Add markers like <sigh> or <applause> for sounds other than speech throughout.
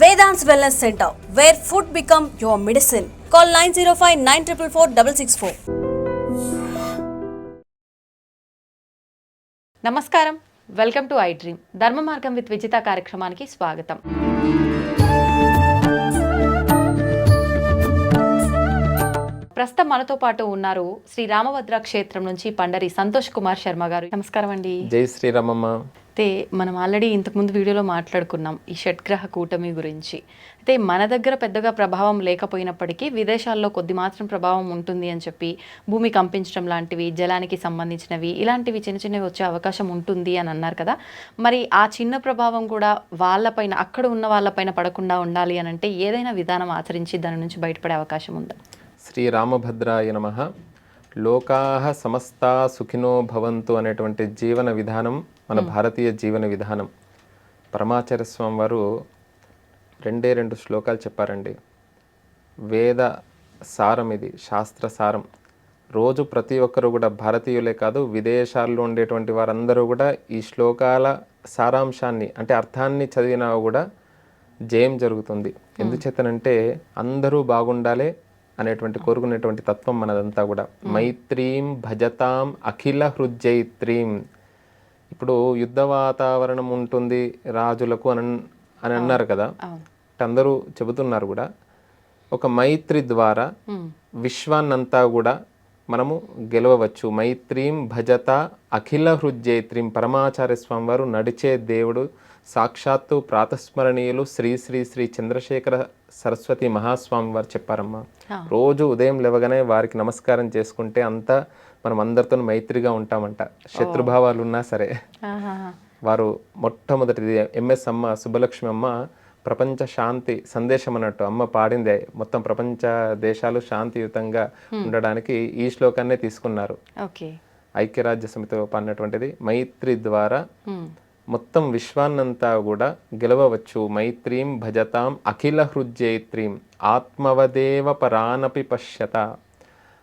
Vedant's Wellness Center, where food become your medicine. Call 905 944 664. నమస్కారం. Welcome to I dream Dharma Margam with Vijitha కార్యక్రమానికి స్వాగతం. ప్రస్తుతం మనతో పాటు ఉన్నారు శ్రీ రామభద్ర క్షేత్రం నుంచి పండరి సంతోష్ కుమార్ శర్మ గారు. నమస్కారం అండి. జై శ్రీరామమ్మ. అయితే మనం ఆల్రెడీ ఇంతకుముందు వీడియోలో మాట్లాడుకున్నాం ఈ షట్గ్రహ కూటమి గురించి. అయితే మన దగ్గర పెద్దగా ప్రభావం లేకపోయినప్పటికీ విదేశాల్లో కొద్ది మాత్రం ప్రభావం ఉంటుంది అని చెప్పి భూమి కంపించడం లాంటివి జలానికి సంబంధించినవి ఇలాంటివి చిన్న చిన్నవి వచ్చే అవకాశం ఉంటుంది అని అన్నారు కదా. మరి ఆ చిన్న ప్రభావం కూడా వాళ్ళపైన అక్కడ ఉన్న వాళ్ళపైన పడకుండా ఉండాలి అని అంటే ఏదైనా విధానం ఆచరించి దాని నుంచి బయటపడే అవకాశం ఉందా? శ్రీ రామభద్రాయ నమ. లోకా సమస్తా సుఖినో భవంతు అనేటువంటి జీవన విధానం మన భారతీయ జీవన విధానం. పరమాచార్య స్వామి వారు రెండే రెండు శ్లోకాలు చెప్పారండి. వేద సారం ఇది శాస్త్ర సారం. రోజు ప్రతి ఒక్కరు కూడా భారతీయులే కాదు విదేశాల్లో ఉండేటువంటి వారందరూ కూడా ఈ శ్లోకాల సారాంశాన్ని అంటే అర్థాన్ని చదివినా కూడా జయం జరుగుతుంది. ఎందుచేతనంటే అందరూ బాగుండాలి అనేటువంటి కోరుకునేటువంటి తత్వం మనదంతా కూడా. మైత్రీం భజతాం అఖిల హృజైత్రీం ఇప్పుడు యుద్ధ వాతావరణం ఉంటుంది రాజులకు అని అని అన్నారు కదా. అందరూ చెబుతున్నారు కూడా. ఒక మైత్రి ద్వారా విశ్వాన్నంతా కూడా మనము గెలవవచ్చు. మైత్రీం భజత అఖిల హృజైత్రీం పరమాచార్య స్వామి వారు నడిచే దేవుడు సాక్షాత్తు ప్రాతస్మరణీయులు శ్రీ శ్రీ శ్రీ చంద్రశేఖర సరస్వతి మహాస్వామి వారు చెప్పారమ్మా. రోజు ఉదయం లేవగానే వారికి నమస్కారం చేసుకుంటే అంతా మనం అందరితో మైత్రిగా ఉంటామంట. శత్రుభావాలు ఉన్నా సరే. వారు మొట్టమొదటిది ఎంఎస్ అమ్మ సుబ్బలక్ష్మి అమ్మ ప్రపంచ శాంతి సందేశం అన్నట్టు అమ్మ పాడిందే. మొత్తం ప్రపంచ దేశాలు శాంతియుతంగా ఉండడానికి ఈ శ్లోకాన్నే తీసుకున్నారు. ఐక్యరాజ్య సమితి పాడినటువంటిది మైత్రి ద్వారా. మొత్తం విశ్వాన్నంతా కూడా గెలవవచ్చు. మైత్రీం భజతాం అఖిల హృజైత్రీం ఆత్మవదేవ పరానపి పశ్యత.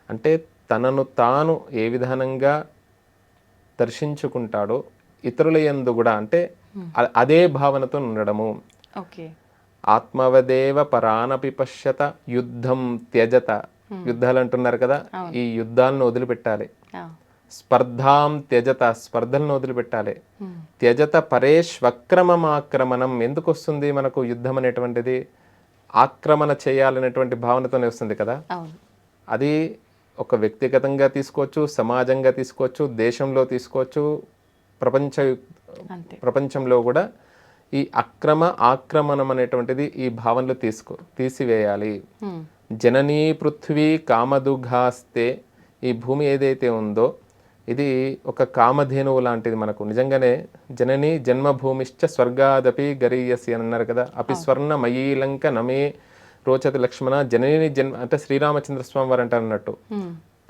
అంటే తనను తాను ఏ విధానంగా దర్శించుకుంటాడో ఇతరుల యందు కూడా అంటే అ- అదే భావనతో ఉండడము. ఓకే. ఆత్మవదేవ పరానపి పశ్యత యుద్ధం త్యజత. యుద్ధాలు అంటున్నారు కదా? ఈ యుద్ధాలను వదిలిపెట్టాలి. స్పర్ధాం త్యజత స్పర్ధలను వదిలిపెట్టాలి. త్యజత పరేష్వక్రమమాక్రమణం ఎందుకు వస్తుంది మనకు యుద్ధం అనేటువంటిది? ఆక్రమణ చేయాలనేటువంటి భావనతోనే వస్తుంది కదా? అది ఒక వ్యక్తిగతంగా తీసుకోవచ్చు సమాజంగా తీసుకోవచ్చు దేశంలో తీసుకోవచ్చు ప్రపంచ ప్రపంచంలో కూడా ఈ అక్రమ ఆక్రమణం అనేటువంటిది ఈ భావనలు తీసుకో తీసివేయాలి. జననీ పృథ్వీ కామదుఘాస్తే ఈ భూమి ఏదైతే ఉందో ఇది ఒక కామధేనువు లాంటిది మనకు. నిజంగానే జనని జన్మభూమిశ్చ స్వర్గాదపి గరీయసి అని అన్నారు కదా. అపి స్వర్ణ మయీలంక నమే రోచతి లక్ష్మణ జనని జన్మ అంటే శ్రీరామచంద్ర స్వామి వారు అంటారు అన్నట్టు.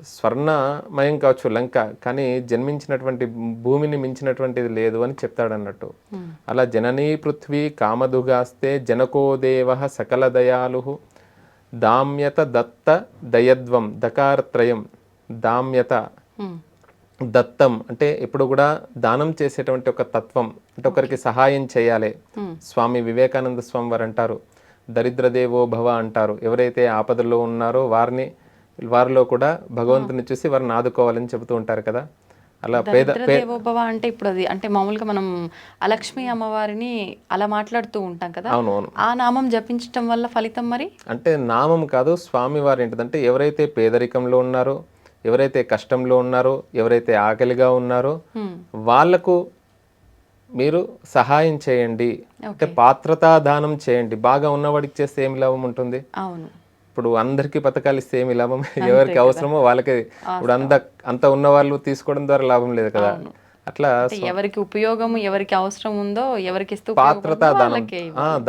స్వర్ణమయం కావచ్చు లంక కానీ జన్మించినటువంటి భూమిని మించినటువంటిది లేదు అని చెప్తాడు అన్నట్టు. అలా జననీ పృథ్వీ కామదుగాస్తే జనకోదేవ సకల దయాలు. దామ్యత దత్త దయద్వం దకారత్రయం దామ్యత. దత్తం అంటే ఇప్పుడు కూడా దానం చేసేటువంటి ఒక తత్వం అంటే ఒకరికి సహాయం చేయాలి. స్వామి వివేకానంద స్వామి వారు అంటారు దరిద్రదేవో భవ అంటారు. ఎవరైతే ఆపదలో ఉన్నారో వారిని వారిలో కూడా భగవంతుని చూసి వారిని ఆదుకోవాలని చెబుతూ ఉంటారు కదా. అలా పేద దేవోభవ అంటే ఇప్పుడు అది అంటే మామూలుగా మనం అలక్ష్మి అమ్మవారిని అలా మాట్లాడుతూ ఉంటాం కదా. అవును అవును ఆ నామం జపించటం వల్ల ఫలితం మరి? అంటే నామం కాదు స్వామి వారు ఏంటిదంటే ఎవరైతే పేదరికంలో ఉన్నారో ఎవరైతే కష్టంలో ఉన్నారో ఎవరైతే ఆకలిగా ఉన్నారో. వాళ్ళకు మీరు సహాయం చేయండి. అంటే పాత్రతా దానం చేయండి. బాగా ఉన్నవాడికి చేస్తే ఏమి లాభం ఉంటుంది? అవును. ఇప్పుడు అందరికీ పథకాలు ఇస్తే ఏమి లాభం? ఎవరికి అవసరమో వాళ్ళకి. ఇప్పుడు అంత అంత ఉన్న వాళ్ళు తీసుకోవడం ద్వారా లాభం లేదు కదా. అట్లా అంటే ఎవరికి ఉపయోగం ఎవరికి అవసరం ఉందో ఎవరికి ఇస్తూ పాత్రతా దానం.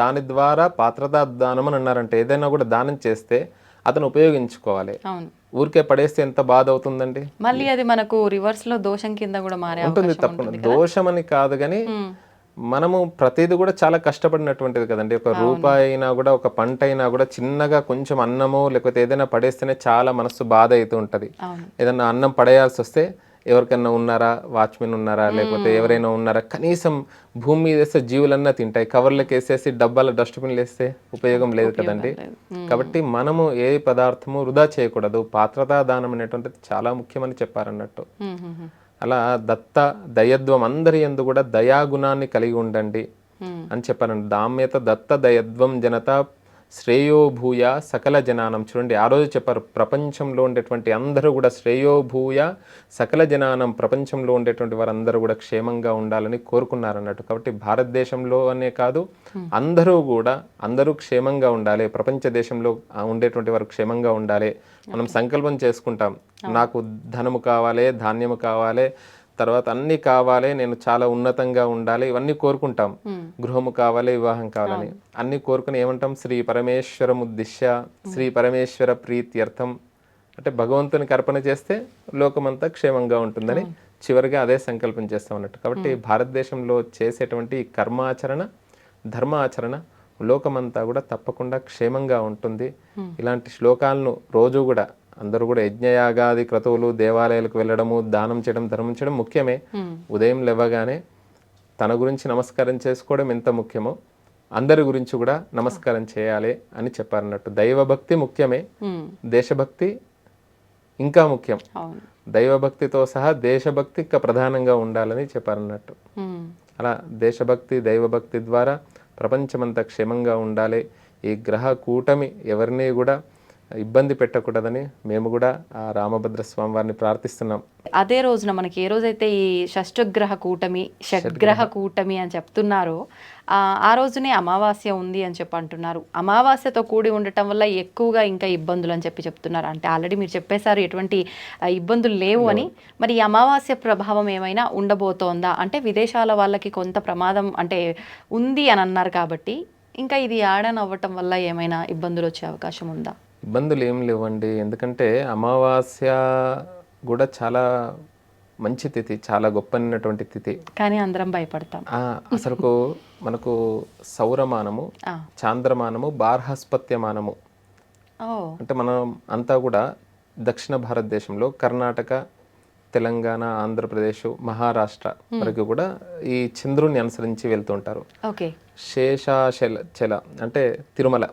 దాని ద్వారా పాత్రతా దానం అని అన్నారంటే ఏదైనా కూడా దానం చేస్తే అతను ఉపయోగించుకోవాలి. అవును. ఊరికే పడేస్తే ఎంత బాధ అవుతుందండి మళ్ళీ అది మనకు రివర్స్లో దోషం కింద కూడా మారే ఉంటుంది తప్పకుండా. దోషమని కాదు కానీ. మనము ప్రతిది కూడా చాలా కష్టపడినటువంటిది కదండి. ఒక రూపాయి అయినా కూడా ఒక పంట అయినా కూడా చిన్నగా కొంచెం అన్నమో లేకపోతే ఏదైనా పడేస్తేనే చాలా మనసు బాధ అవుతూ ఉంటది. ఏదన్నా అన్నం పడేయాల్సి వస్తే ఎవరికన్నా ఉన్నారా? వాచ్మెన్ ఉన్నారా? లేకపోతే ఎవరైనా ఉన్నారా? కనీసం భూమి మీద వేస్తే జీవులన్నా తింటాయి. కవర్లకు వేసేసి డబ్బాల డస్ట్బిన్లు వేస్తే ఉపయోగం లేదు కదండి. కాబట్టి మనము ఏ పదార్థము వృధా చేయకూడదు. పాత్రతా దానం అనేటువంటిది చాలా ముఖ్యమని చెప్పారన్నట్టు. అలా దత్త దయద్వం అందరి ఎందు కూడా దయాగుణాన్ని కలిగి ఉండండి. అని చెప్పారండి దామ్యత దత్త దయద్వం జనత శ్రేయోభూయ సకల జనానం. చూడండి ఆ రోజు చెప్పారు ప్రపంచంలో ఉండేటువంటి అందరూ కూడా శ్రేయోభూయ సకల జనానం ప్రపంచంలో ఉండేటువంటి వారందరూ కూడా క్షేమంగా ఉండాలని కోరుకున్నారు అన్నట్టు కాబట్టి భారతదేశంలో అనే కాదు అందరూ కూడా అందరూ క్షేమంగా ఉండాలి ప్రపంచ దేశంలో ఉండేటువంటి వారు క్షేమంగా ఉండాలి. మనం సంకల్పం చేసుకుంటాం నాకు ధనము కావాలి ధాన్యము కావాలి తర్వాత అన్ని కావాలి నేను చాలా ఉన్నతంగా ఉండాలి ఇవన్నీ కోరుకుంటాం. గృహము కావాలి వివాహం కావాలని అన్ని కోరుకుని ఏమంటాం? శ్రీ పరమేశ్వరం ఉద్దిశ్య శ్రీ పరమేశ్వర ప్రీత్యర్థం అంటే భగవంతునికి అర్పణ చేస్తే లోకమంతా క్షేమంగా ఉంటుందని చివరిగా అదే సంకల్పం చేస్తాం అన్నట్టు. కాబట్టి భారతదేశంలో చేసేటువంటి కర్మాచరణ ధర్మాచరణ లోకమంతా కూడా తప్పకుండా క్షేమంగా ఉంటుంది. ఇలాంటి శ్లోకాలను రోజు కూడా అందరూ కూడా యజ్ఞయాగాది క్రతువులు దేవాలయాలకు వెళ్ళడము దానం చేయడం ధర్మం చేయడం ముఖ్యమే. ఉదయం లేవగానే తన గురించి నమస్కారం చేసుకోవడం ఎంత ముఖ్యమో అందరి గురించి కూడా నమస్కారం చేయాలి అని చెప్పారన్నట్టు. దైవభక్తి ముఖ్యమే. దేశభక్తి ఇంకా ముఖ్యం. దైవభక్తితో సహా దేశభక్తి ఇంకా ప్రధానంగా ఉండాలని చెప్పారన్నట్టు. అలా దేశభక్తి దైవభక్తి ద్వారా ప్రపంచమంతా క్షేమంగా ఉండాలి. ఈ గ్రహ కూటమి ఎవరిని కూడా ఇబ్బంది పెట్టకూడదని మేము కూడా ఆ రామభద్ర స్వామి వారిని ప్రార్థిస్తున్నాం. అదే రోజున మనకి ఏ రోజైతే ఈ షష్టగ్రహ కూటమి షడ్గ్రహ కూటమి అని చెప్తున్నారో ఆ రోజునే అమావాస్య ఉంది అని చెప్పి అంటున్నారు. అమావాస్యతో కూడి ఉండటం వల్ల ఎక్కువగా ఇంకా ఇబ్బందులు అని చెప్పి చెప్తున్నారు. అంటే ఆల్రెడీ మీరు చెప్పేశారు ఎటువంటి ఇబ్బందులు లేవు అని. మరి ఈ అమావాస్య ప్రభావం ఏమైనా ఉండబోతోందా? అంటే విదేశాల వాళ్ళకి కొంత ప్రమాదం అంటే ఉంది అని అన్నారు కాబట్టి ఇంకా ఇది యాడన్ అవ్వటం వల్ల ఏమైనా ఇబ్బందులు వచ్చే అవకాశం ఉందా? ఇబ్బందులు ఏం లేవండి. ఎందుకంటే అమావాస్య కూడా చాలా మంచి తిథి చాలా గొప్పనటువంటి తిథి. కానీ అందరం భయపడతాం. అసలుకు మనకు సౌరమానము. చాంద్రమానము బార్హస్పత్యమానము. అంటే మనం అంతా కూడా దక్షిణ భారతదేశంలో కర్ణాటక తెలంగాణ ఆంధ్రప్రదేశ్ మహారాష్ట్ర వరకు కూడా ఈ చంద్రుని అనుసరించి వెళ్తుంటారు ఓకే. శేషాచల చల అంటే తిరుమల.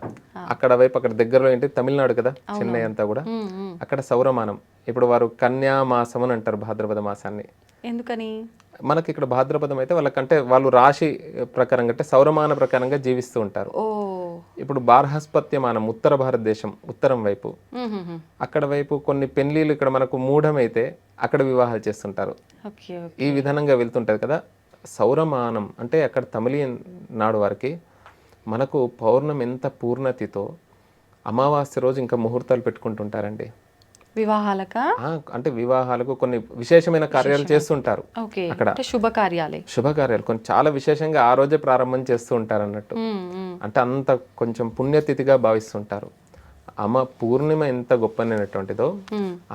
అక్కడ వైపు అక్కడ దగ్గరలో ఏంటి? తమిళనాడు కదా చెన్నై అంతా కూడా. మ్మ్, మ్మ్. అక్కడ సౌరమానం. ఇప్పుడు వారు కన్యా మాసం అని అంటారు భాద్రపద మాసాన్ని. ఎందుకని? మనకి ఇక్కడ భాద్రపదం అయితే వాళ్ళకంటే వాళ్ళు రాశి ప్రకారంగా అంటే సౌరమాన ప్రకారంగా జీవిస్తూ ఉంటారు. ఇప్పుడు బార్హస్పత్యమానం ఉత్తర భారతదేశం ఉత్తరం వైపు. అక్కడ వైపు కొన్ని పెళ్ళిళ్ళు ఇక్కడ మనకు మూఢమైతే అక్కడ వివాహాలు చేస్తుంటారు. ఈ విధానంగా వెళ్తుంటది కదా. సౌరమానం అంటే అక్కడ తమిళియన్ నాడు వారికి మనకు పౌర్ణమి ఎంత పూర్ణతితో అమావాస్య రోజు ఇంకా ముహూర్తాలు పెట్టుకుంటుంటారండి. వివాహాలక? అంటే వివాహాలకు కొన్ని విశేషమైన కార్యాలు చేస్తుంటారు. అక్కడ. శుభకార్యాలే. శుభకార్యాలు. కొన్ని చాలా విశేషంగా ఆ రోజే ప్రారంభం చేస్తూ ఉంటారు అన్నట్టు. అంటే అంత కొంచెం పుణ్యతిథిగా భావిస్తుంటారు. అమ పూర్ణిమ ఎంత గొప్పనైనటువంటిదో.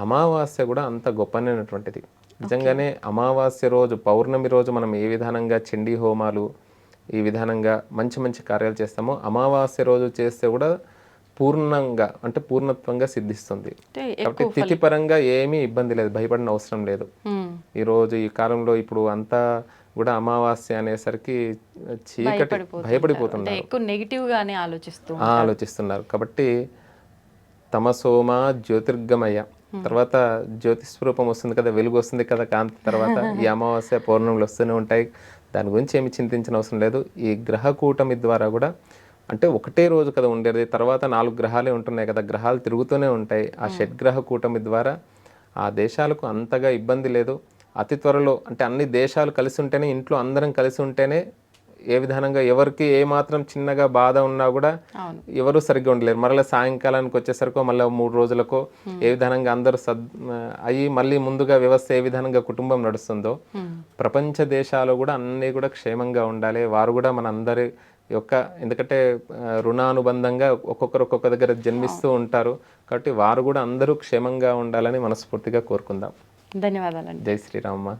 అమావాస్య కూడా అంత గొప్పనైనటువంటిది. నిజంగానే అమావాస్య రోజు పౌర్ణమి రోజు మనం ఏ విధానంగా చండీ హోమాలు ఈ విధానంగా మంచి మంచి కార్యాలు చేస్తామో అమావాస్య రోజు చేస్తే కూడా పూర్ణంగా అంటే పూర్ణత్వంగా సిద్ధిస్తుంది. కాబట్టి తిథి పరంగా ఏమీ ఇబ్బంది లేదు భయపడిన అవసరం లేదు. మ్మ్. ఈ రోజు ఈ కాలంలో ఇప్పుడు అంతా కూడా అమావాస్య అనేసరికి చీకటి భయపడిపోతున్నారు. ఎక్కువ నెగిటివ్ గానే ఆలోచిస్తూ ఆలోచిస్తున్నారు. కాబట్టి తమసోమ జ్యోతిర్గమయ తర్వాత జ్యోతిస్వరూపం వస్తుంది కదా వెలుగు వస్తుంది కదా కాంతి తర్వాత <laughs> ఈ అమావాస్య పౌర్ణములు వస్తూనే ఉంటాయి. దాని గురించి ఏమి చింతించిన అవసరం లేదు. ఈ గ్రహ కూటమి ద్వారా కూడా అంటే ఒకటే రోజు కదా ఉండేది. తర్వాత నాలుగు గ్రహాలే ఉంటున్నాయి కదా. గ్రహాలు తిరుగుతూనే ఉంటాయి. ఆ షడ్గ్రహ కూటమి ద్వారా ఆ దేశాలకు అంతగా ఇబ్బంది లేదు. అతి త్వరలో అంటే అన్ని దేశాలు కలిసి ఉంటేనే ఇంట్లో అందరం కలిసి ఉంటేనే ఏ విధానంగా ఎవరికి ఏ మాత్రం చిన్నగా బాధ ఉన్నా కూడా ఎవరు సరిగ్గా ఉండలేరు. మరలా సాయంకాలానికి వచ్చేసరికో మళ్ళీ మూడు రోజులకో ఏ విధానంగా అందరూ సద్ అయ్యి మళ్ళీ ముందుగా వ్యవస్థ ఏ విధానంగా కుటుంబం నడుస్తుందో ప్రపంచ దేశాలు కూడా అన్నీ కూడా క్షేమంగా ఉండాలి. వారు కూడా మన అందరి యొక్క ఎందుకంటే రుణానుబంధంగా ఒక్కొక్కరు ఒక్కొక్క దగ్గర జన్మిస్తూ ఉంటారు. కాబట్టి వారు కూడా అందరూ క్షేమంగా ఉండాలని మనస్ఫూర్తిగా కోరుకుందాం. ధన్యవాదాలండి. జై శ్రీరామ్మ.